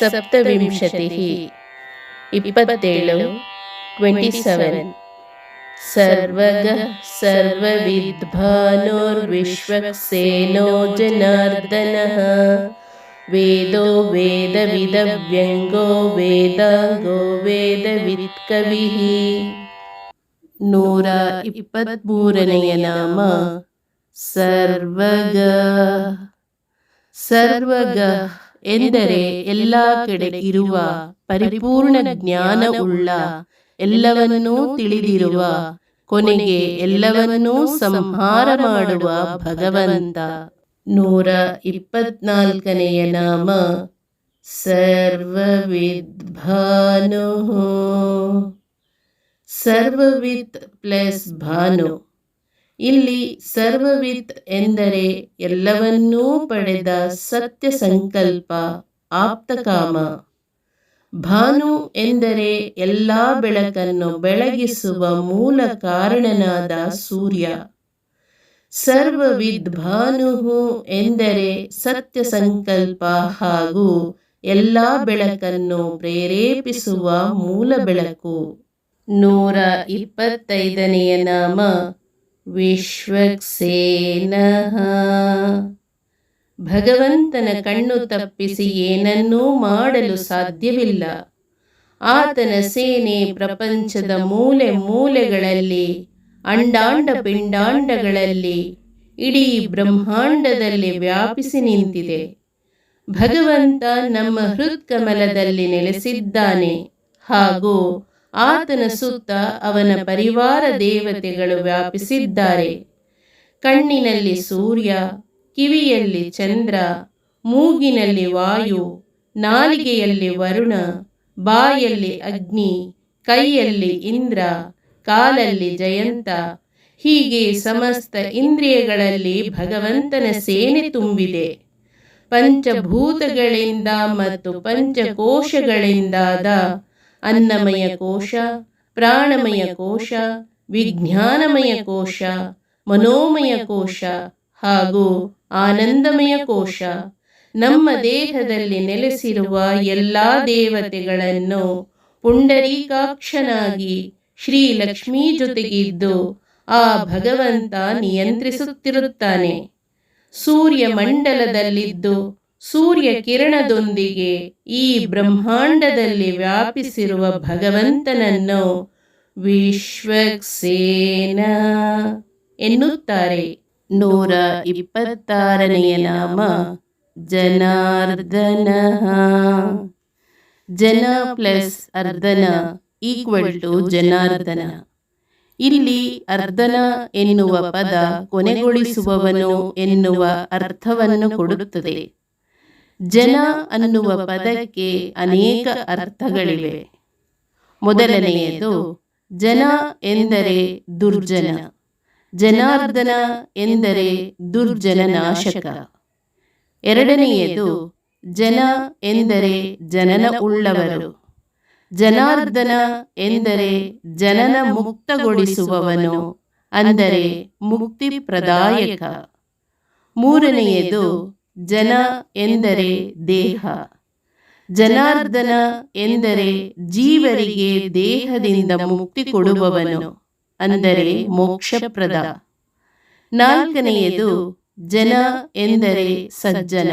ಸಪ್ತವಿಂಶತಿಃ ಇಪ್ಪತ್ತೇಳು twenty seven ಸರ್ವಗಃ ಸರ್ವವಿದ್ಭಾನೋರ್ವಿಶ್ವಕ್ಸೇನೋ ಜನಾರ್ದನಃ ವೇದೋ ವೇದವಿದವ್ಯಂಗೋ ವೇದಾಂಗೋ ವೇದವಿತ್ಕವಿಃ ನೂರ ಇಪ್ಪತ್ತ್ಮೂರನೆಯ ನಾಮ ಸರ್ವಗ ಸರ್ವಗ ಎಂದರೆ ಎಲ್ಲ ಕಡೆ ಇರುವ ಪರಿಪೂರ್ಣ ಜ್ಞಾನವುಳ್ಳ ಎಲ್ಲವನ್ನೂ ತಿಳಿದಿರುವ ಕೊನೆಗೆ ಎಲ್ಲವನ್ನೂ ಸಂಹಾರ ಮಾಡುವ ಭಗವಂತ. ನೂರ ಇಪ್ಪತ್ನಾಲ್ಕನೆಯ ನಾಮ ಸರ್ವವಿದ್ಭಾನು. ಸರ್ವವಿತ್ ಪ್ಲಸ್ ಭಾನು. ಇಲ್ಲಿ ಸರ್ವವಿತ್ ಎಂದರೆ ಎಲ್ಲವನ್ನೂ ಪಡೆದ ಸತ್ಯ ಸಂಕಲ್ಪ ಆಪ್ತಕಾಮ. ಭಾನು ಎಂದರೆ ಎಲ್ಲ ಬೆಳಕನ್ನು ಬೆಳಗಿಸುವ ಮೂಲ ಕಾರಣನಾದ ಸೂರ್ಯ. ಸರ್ವವಿದ್ ಭಾನು ಎಂದರೆ ಸತ್ಯ ಸಂಕಲ್ಪ ಹಾಗೂ ಎಲ್ಲ ಬೆಳಕನ್ನು ಪ್ರೇರೇಪಿಸುವ ಮೂಲ ಬೆಳಕು. ನೂರ ಇಪ್ಪತ್ತೈದನೆಯ ನಾಮ ವಿಶ್ವಕ್ಸೇನಃ. ಭಗವಂತನ ಕಣ್ಣು ತಪ್ಪಿಸಿ ಏನನ್ನೂ ಮಾಡಲು ಸಾಧ್ಯವಿಲ್ಲ. ಆತನ ಸೇನೆ ಪ್ರಪಂಚದ ಮೂಲೆ ಮೂಲೆಗಳಲ್ಲಿ, ಅಂಡಾಂಡ ಪಿಂಡಾಂಡಗಳಲ್ಲಿ, ಇಡೀ ಬ್ರಹ್ಮಾಂಡದಲ್ಲಿ ವ್ಯಾಪಿಸಿ ನಿಂತಿದೆ. ಭಗವಂತ ನಮ್ಮ ಹೃತ್ಕಮಲದಲ್ಲಿ ನೆಲೆಸಿದ್ದಾನೆ ಹಾಗೂ ಆತನ ಸುತ್ತ ಅವನ ಪರಿವಾರ ದೇವತೆಗಳು ವ್ಯಾಪಿಸಿದ್ದಾರೆ. ಕಣ್ಣಿನಲ್ಲಿ ಸೂರ್ಯ, ಕಿವಿಯಲ್ಲಿ ಚಂದ್ರ, ಮೂಗಿನಲ್ಲಿ ವಾಯು, ನಾಲಿಗೆಯಲ್ಲಿ ವರುಣ, ಬಾಯಲ್ಲಿ ಅಗ್ನಿ, ಕೈಯಲ್ಲಿ ಇಂದ್ರ, ಕಾಲಲ್ಲಿ ಜಯಂತ, ಹೀಗೆ ಸಮಸ್ತ ಇಂದ್ರಿಯಗಳಲ್ಲಿ ಭಗವಂತನ ಸೇನೆ ತುಂಬಿದೆ. ಪಂಚಭೂತಗಳಿಂದ ಮತ್ತು ಪಂಚಕೋಶಗಳಿಂದಾದ ಅನ್ನಮಯ ಕೋಶ, ಪ್ರಾಣಮಯ ಕೋಶ, ವಿಜ್ಞಾನಮಯ ಕೋಶ, ಮನೋಮಯ ಕೋಶ ಹಾಗೂ ಆನಂದಮಯ ಕೋಶ. ನಮ್ಮ ದೇಹದಲ್ಲಿ ನೆಲೆಸಿರುವ ಎಲ್ಲ ದೇವತೆಗಳನ್ನು ಪುಂಡರೀಕಾಕ್ಷನಾಗಿ ಶ್ರೀ ಲಕ್ಷ್ಮೀ ಜೊತೆಗಿದ್ದು ಆ ಭಗವಂತ ನಿಯಂತ್ರಿಸುತ್ತಿರುತ್ತಾನೆ. ಸೂರ್ಯ ಮಂಡಲದಲ್ಲಿದ್ದು ಸೂರ್ಯ ಕಿರಣದೊಂದಿಗೆ ಈ ಬ್ರಹ್ಮಾಂಡದಲ್ಲಿ ವ್ಯಾಪಿಸಿರುವ ಭಗವಂತನನ್ನು ವಿಶ್ವಕ್ಸೇನ ಎನ್ನುತ್ತಾರೆ. ನೂರ ಇಪ್ಪತ್ತಾರನೆಯ ನಾಮ ಜನಾರ್ದನ. ಜನ ಪ್ಲಸ್ ಅರ್ಧನ ಈಕ್ವಲ್ ಟು ಜನಾರ್ದನ. ಇಲ್ಲಿ ಅರ್ಧನ ಎನ್ನುವ ಪದ ಕೊನೆಗೊಳಿಸುವವನು ಎನ್ನುವ ಅರ್ಥವನ್ನು ಕೊಡುತ್ತದೆ. ಜನ ಅನ್ನುವ ಪದಕ್ಕೆ ಅನೇಕ ಅರ್ಥಗಳಿವೆ. ಮೊದಲನೆಯದು, ಜನ ಎಂದರೆ ದುರ್ಜನ. ಜನಾರ್ದನ ಎಂದರೆ ದುರ್ಜನ ನಾಶಕ ಎರಡನೆಯದು, ಜನ ಎಂದರೆ ಜನನ ಉಳ್ಳವರು ಜನಾರ್ದನ ಎಂದರೆ ಜನನ ಮುಕ್ತಗೊಳಿಸುವವನು ಅಂದರೆ ಮುಕ್ತಿ ಪ್ರದಾಯಕ ಮೂರನೆಯದು ಜನ ಎಂದರೆ ದೇಹ. ಜನಾರ್ದನ ಎಂದರೆ ಜೀವರಿಗೆ ದೇಹದಿಂದ ಮುಕ್ತಿ ಕೊಡುವವನು, ಅಂದರೆ ಮೋಕ್ಷಪ್ರದ. ನಾಲ್ಕನೆಯದು, ಜನ ಎಂದರೆ ಸಜ್ಜನ.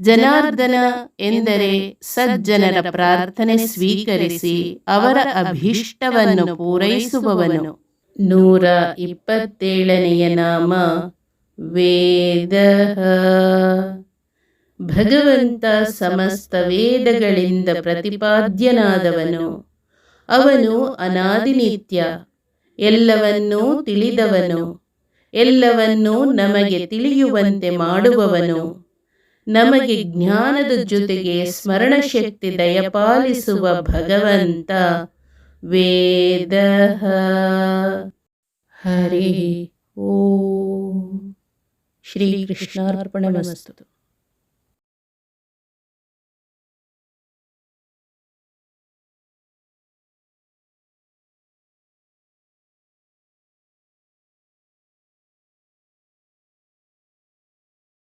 ಜನಾರ್ದನ ಎಂದರೆ ಸಜ್ಜನರ ಪ್ರಾರ್ಥನೆ ಸ್ವೀಕರಿಸಿ ಅವರ ಅಭೀಷ್ಟವನ್ನು ಪೂರೈಸುವವನು. ನೂರ ಇಪ್ಪತ್ತೇಳನೆಯ ನಾಮ ವೇದ. ಭಗವಂತ ಸಮಸ್ತ ವೇದಗಳಿಂದ ಪ್ರತಿಪಾದ್ಯನಾದವನು. ಅವನು ಅನಾದಿನಿತ್ಯ. ಎಲ್ಲವನ್ನೂ ತಿಳಿದವನು. ಎಲ್ಲವನ್ನೂ ನಮಗೆ ತಿಳಿಯುವಂತೆ ಮಾಡುವವನು. ನಮಗೆ ಜ್ಞಾನದ ಜೊತೆಗೆ ಸ್ಮರಣ ಶಕ್ತಿ ದಯಪಾಲಿಸುವ ಭಗವಂತ. ವೇದ. ಹರಿ. श्रीकृष्णार्पणमस्तु.